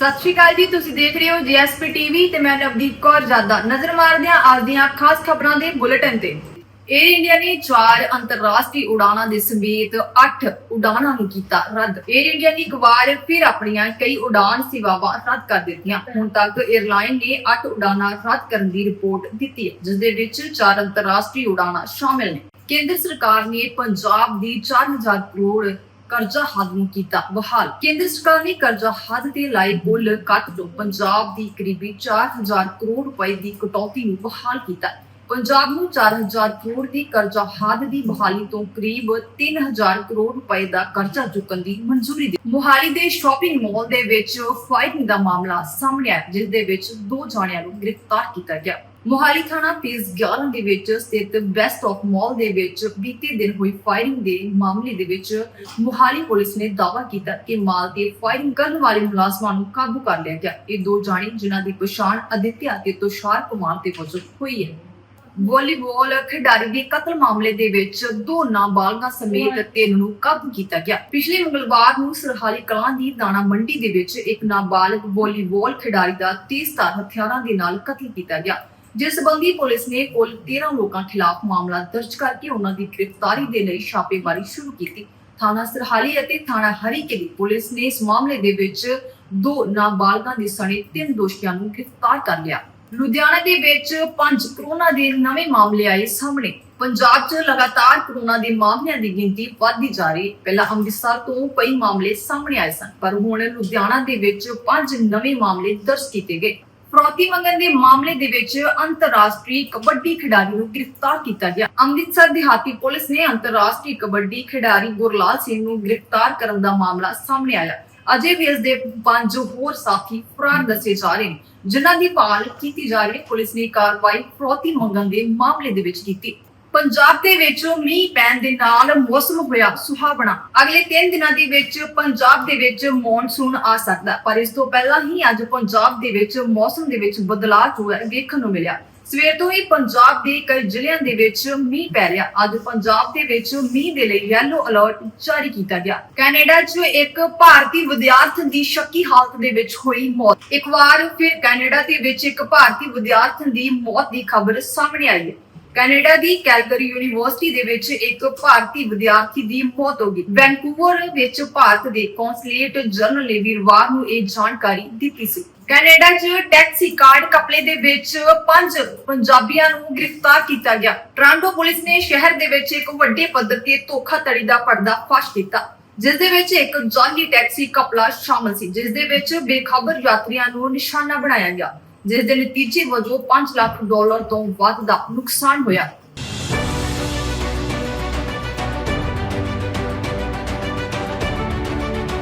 ਸਤਿ ਸ਼੍ਰੀ ਅਕਾਲ ਜੀ, ਤੁਸੀਂ ਦੇਖ ਰਹੇ ਹੋ ਜੀਐਸਪੀ ਟੀਵੀ ਤੇ ਮੈਂ ਨਵਦੀਪ ਕੌਰ ਜਾਦਾ। ਨਜ਼ਰ ਮਾਰਦੇ ਹਾਂ ਅੱਜ ਦੀਆਂ ਖਾਸ ਖਬਰਾਂ ਦੇ ਬੁਲੇਟਿਨ ਤੇ। ਏਅਰ ਇੰਡੀਆ ਨੇ ਚਾਰ ਅੰਤਰਰਾਸ਼ਟਰੀ ਉਡਾਣਾਂ ਦੇ ਸਮੇਤ 8 ਉਡਾਣਾਂ ਨੂੰ ਕੀਤਾ ਰੱਦ। ਏਅਰ ਇੰਡੀਆ ਨੇ ਇੱਕ ਵਾਰ ਫਿਰ ਆਪਣੀਆਂ ਕਈ ਉਡਾਣ ਸੇਵਾਵਾਂ ਰੱਦ ਕਰ ਦਿੱਤੀਆਂ। ਹੁਣ ਤੱਕ ਏਅਰਲਾਈਨ ਨੇ 8 ਉਡਾਣਾਂ ਰੱਦ ਕਰਨ ਦੀ ਰਿਪੋਰਟ ਦਿੱਤੀ ਹੈ ਜਿਸ ਦੇ ਵਿੱਚ ਚਾਰ ਅੰਤਰਰਾਸ਼ਟਰੀ ਉਡਾਣਾਂ ਸ਼ਾਮਿਲ ਨੇ। ਕੇਂਦਰ ਸਰਕਾਰ ਨੇ ਪੰਜਾਬ ਦੀ 4000 ਕਰੋੜ ਕਰਜ਼ਾ ਹੱਦ ਨੂੰ ਕੀਤਾ। ਬਹਾਲ। ਕੇਂਦਰ ਸਰਕਾਰ ਨੇ ਕਰਜ਼ਾ ਹੱਦ ਤੇ ਲਾਏ ਕੁੱਲ ਕੱਟ ਤੋਂ ਪੰਜਾਬ ਦੀ ਕਰੀਬੀ 4000 ਕਰੋੜ ਰੁਪਏ ਦੀ ਕਟੌਤੀ ਨੂੰ ਬਹਾਲ ਕੀਤਾ। ਪੰਜਾਬ ਨੂੰ 4000 ਕਰੋੜ ਦੀ ਕਰਜ਼ਾ ਹੱਦ ਦੀ ਬਹਾਲੀ ਤੋਂ ਕਰੀਬ 3000 ਕਰੋੜ ਰੁਪਏ ਦਾ ਕਰਜ਼ਾ ਚੁੱਕਣ ਦੀ ਮਨਜ਼ੂਰੀ ਦਿੱਤੀ। ਮੋਹਾਲੀ ਦੇ ਸ਼ਾਪਿੰਗ ਮਾਲ ਦੇ ਵਿੱਚ ਫਾਇਰਿੰਗ ਦਾ ਮਾਮਲਾ ਸਾਹਮਣੇ ਆਇਆ, ਜਿਸ ਦੇ ਵਿੱਚ ਦੋ ਜਣਿਆਂ ਨੂੰ ਗ੍ਰਿਫਤਾਰ ਕੀਤਾ ਗਿਆ। ਮੋਹਾਲੀ ਥਾਣਾ ਫੇਜ਼ 11 ਦੇ ਵਿੱਚ ਸਥਿਤ ਬੈਸਟ ਆਫ ਮਾਲ ਦੇ ਵਿੱਚ ਬੀਤੇ ਦਿਨ ਹੋਈ ਫਾਇਰਿੰਗ ਦੇ ਮਾਮਲੇ ਦੇ ਵਿੱਚ ਮੋਹਾਲੀ ਪੁਲਿਸ ਨੇ ਦਾਅਵਾ ਕੀਤਾ ਕਿ ਮਾਲ ਤੇ ਫਾਇਰਿੰਗ ਕਰਨ ਵਾਲੇ ਮੁਲਾਜ਼ਮਾਂ ਨੂੰ ਕਾਬੂ ਕਰ ਲਿਆ ਗਿਆ। ਇਹ ਦੋ ਜਾਣੇ ਜਿਨ੍ਹਾਂ ਦੀ ਪਛਾਣ ਅਦਿੱਤਿਆ ਤੇ ਤੁਸ਼ਾਰ ਕੁਮਾਰ ਦੇ ਵਜੋਂ ਹੋਈ ਹੈ। ਵਾਲੀਬਾਲ ਖਿਡਾਰੀ ਦੇ ਕਤਲ ਮਾਮਲੇ ਦੇ ਵਿੱਚ ਦੋ ਨਾਬਾਲਗਾਂ ਸਮੇਤ ਤਿੰਨ ਨੂੰ ਕਾਬੂ ਕੀਤਾ ਗਿਆ। ਪਿਛਲੇ ਮੰਗਲਵਾਰ ਨੂੰ ਸਰਹਾਲੀ ਕਲਾਂ ਦੀ ਦਾਣਾ ਮੰਡੀ ਦੇ ਵਿੱਚ ਇੱਕ ਨਾਬਾਲਗ ਵਾਲੀਬਾਲ ਖਿਡਾਰੀ ਦਾ ਤੇਜ਼ਧਾਰ ਹਥਿਆਰਾਂ ਦੇ ਨਾਲ ਕਤਲ ਕੀਤਾ ਗਿਆ। ਜਿਸ ਸੰਬੰਧੀ ਪੁਲਿਸ ਨੇ ਕੁੱਲ 13 ਲੋਕਾਂ ਖਿਲਾਫ ਮਾਮਲਾ ਦਰਜ ਕਰਕੇ ਉਹਨਾਂ ਦੀ ਗ੍ਰਿਫਤਾਰੀ ਦੇ ਲਈ ਛਾਪੇਮਾਰੀ ਸ਼ੁਰੂ ਕੀਤੀ। ਥਾਣਾ ਸਰਹਾਲੀ ਅਤੇ ਥਾਣਾ ਹਰੀਕੇ ਦੀ ਪੁਲਿਸ ਨੇ ਇਸ ਮਾਮਲੇ ਦੇ ਵਿੱਚ ਦੋ ਨਾਬਾਲਗਾਂ ਦੇ ਸਣੇ ਤਿੰਨ ਦੋਸ਼ੀਆਂ ਨੂੰ ਗ੍ਰਿਫਤਾਰ ਕਰ ਲਿਆ। ਲੁਧਿਆਣਾ ਦੇ ਵਿੱਚ ਪੰਜ ਕਰੋਨਾ ਦੇ ਨਵੇਂ ਮਾਮਲੇ ਆਏ ਸਾਹਮਣੇ। ਪੰਜਾਬ 'ਚ ਲਗਾਤਾਰ ਕਰੋਨਾ ਦੇ ਮਾਮਲਿਆਂ ਦੀ ਗਿਣਤੀ ਵਧਦੀ ਜਾ ਰਹੀ। ਹੈ ਪਹਿਲਾਂ ਅੰਮ੍ਰਿਤਸਰ ਤੋਂ ਕਈ ਮਾਮਲੇ ਸਾਹਮਣੇ ਆਏ ਸਨ, ਪਰ ਹੁਣ ਲੁਧਿਆਣਾ ਦੇ ਵਿੱਚ ਪੰਜ ਨਵੇਂ ਮਾਮਲੇ ਦਰਜ ਕੀਤੇ ਗਏ। ਫਰੋਤੀ ਮੰਗਣ ਦੇ ਮਾਮਲੇ ਦੇ ਵਿੱਚ ਅੰਤਰਰਾਸ਼ਟਰੀ ਕਬੱਡੀ ਖਿਡਾਰੀ ਨੂੰ ਗ੍ਰਿਫਤਾਰ ਕੀਤਾ ਗਿਆ। ਅੰਮ੍ਰਿਤਸਰ ਦਿਹਾਤੀ ਪੁਲਿਸ ਨੇ ਅੰਤਰਰਾਸ਼ਟਰੀ ਕਬੱਡੀ ਖਿਡਾਰੀ ਗੁਰਲਾਲ ਸਿੰਘ ਨੂੰ ਗ੍ਰਿਫਤਾਰ ਕਰਨ ਦਾ ਮਾਮਲਾ ਸਾਹਮਣੇ ਆਇਆ। ਅਜੇ ਵੀ ਇਸ ਦੇ ਪੰਜ ਹੋਰ ਸਾਥੀ ਫਰਾਰ ਦੱਸੇ ਜਾ ਰਹੇ ਨੇ, ਜਿਨ੍ਹਾਂ ਦੀ ਭਾਲ ਕੀਤੀ ਜਾ ਰਹੀ ਪੁਲਿਸ ਨੇ ਕਾਰਵਾਈ ਫਰੋਤੀ ਮੰਗਣ ਦੇ ਮਾਮਲੇ ਦੇ ਵਿੱਚ ਕੀਤੀ। ਪੰਜਾਬ ਦੇ ਵਿੱਚ ਮੀਂਹ ਪੈਣ ਦੇ ਨਾਲ ਮੌਸਮ ਹੋਇਆ ਸੁਹਾਵਣਾ। ਅਗਲੇ 3 ਦਿਨਾਂ ਦੇ ਵਿੱਚ ਪੰਜਾਬ ਦੇ ਵਿੱਚ ਮੌਨਸੂਨ ਆ ਸਕਦਾ, ਪਰ ਇਸ ਤੋਂ ਪਹਿਲਾਂ ਹੀ ਅੱਜ ਪੰਜਾਬ ਦੇ ਵਿੱਚ ਮੌਸਮ ਦੇ ਵਿੱਚ ਬਦਲਾਅ ਜੋ ਵੇਖਣ ਨੂੰ ਮਿਲਿਆ। ਸਵੇਰ ਤੋਂ ਹੀ ਪੰਜਾਬ ਦੇ ਕਈ ਜ਼ਿਲ੍ਹਿਆਂ ਦੇ ਵਿੱਚ ਮੀਂਹ ਪੈ ਰਿਹਾ। ਅੱਜ ਪੰਜਾਬ ਦੇ ਵਿੱਚ ਮੀਂਹ ਦੇ ਲਈ ਯੈਲੋ ਅਲਰਟ ਜਾਰੀ ਕੀਤਾ ਗਿਆ। ਕੈਨੇਡਾ 'ਚ ਇੱਕ ਭਾਰਤੀ ਵਿਦਿਆਰਥਣ ਦੀ ਸ਼ੱਕੀ ਹਾਲਤ ਦੇ ਵਿੱਚ ਹੋਈ ਮੌਤ। ਇੱਕ ਵਾਰ ਫਿਰ ਕੈਨੇਡਾ ਦੇ ਵਿੱਚ ਇੱਕ ਭਾਰਤੀ ਵਿਦਿਆਰਥਣ ਦੀ ਮੌਤ ਦੀ ਖਬਰ ਸਾਹਮਣੇ ਆਈ ਹੈ। ਕੈਨੇਡਾ ਦੀ ਕੈਲਗਰੀ ਯੂਨੀਵਰਸਿਟੀ ਦੇ ਵਿੱਚ ਇੱਕ ਭਾਰਤੀ ਵਿਦਿਆਰਥੀ ਦੀ ਮੌਤ ਹੋ ਗਈ। ਵੈਨਕੂਵਰ ਵਿੱਚ ਭਾਰਤ ਦੇ ਕੌਂਸਲੇਟ ਜਨਰਲ ਨੇ ਵੀਰਵਾਰ ਨੂੰ ਇਹ ਜਾਣਕਾਰੀ ਦਿੱਤੀ ਸੀ। ਕੈਨੇਡਾ 'ਚ ਟੈਕਸੀ ਕਾਰਡ ਕਪਲੇ ਦੇ ਵਿੱਚ ਪੰਜ ਪੰਜਾਬੀਆਂ ਨੂੰ ਗ੍ਰਿਫਤਾਰ ਕੀਤਾ ਗਿਆ। ਟ੍ਰਾਂਟੋ ਪੁਲਿਸ ਨੇ ਸ਼ਹਿਰ ਦੇ ਵਿੱਚ ਇੱਕ ਵੱਡੇ ਪੱਧਰ ਤੇ ਧੋਖਾਧੜੀ ਦਾ ਪਰਦਾ ਫਾਸ਼ ਕੀਤਾ, ਜਿਸ ਦੇ ਵਿੱਚ ਇੱਕ ਜਾਲੀ ਟੈਕਸੀ ਕਪਲਾ ਸ਼ਾਮਲ ਸੀ, ਜਿਸ ਦੇ ਵਿੱਚ ਬੇਖਬਰ ਯਾਤਰੀਆਂ ਨੂੰ ਨਿਸ਼ਾਨਾ ਬਣਾਇਆ ਗਿਆ। ਜਿਸ ਦੇ ਨਤੀਜੇ ਵਜੋਂ 5 ਲੱਖ ਡਾਲਰ ਤੋਂ ਵੱਧ ਦਾ ਨੁਕਸਾਨ ਹੋਇਆ।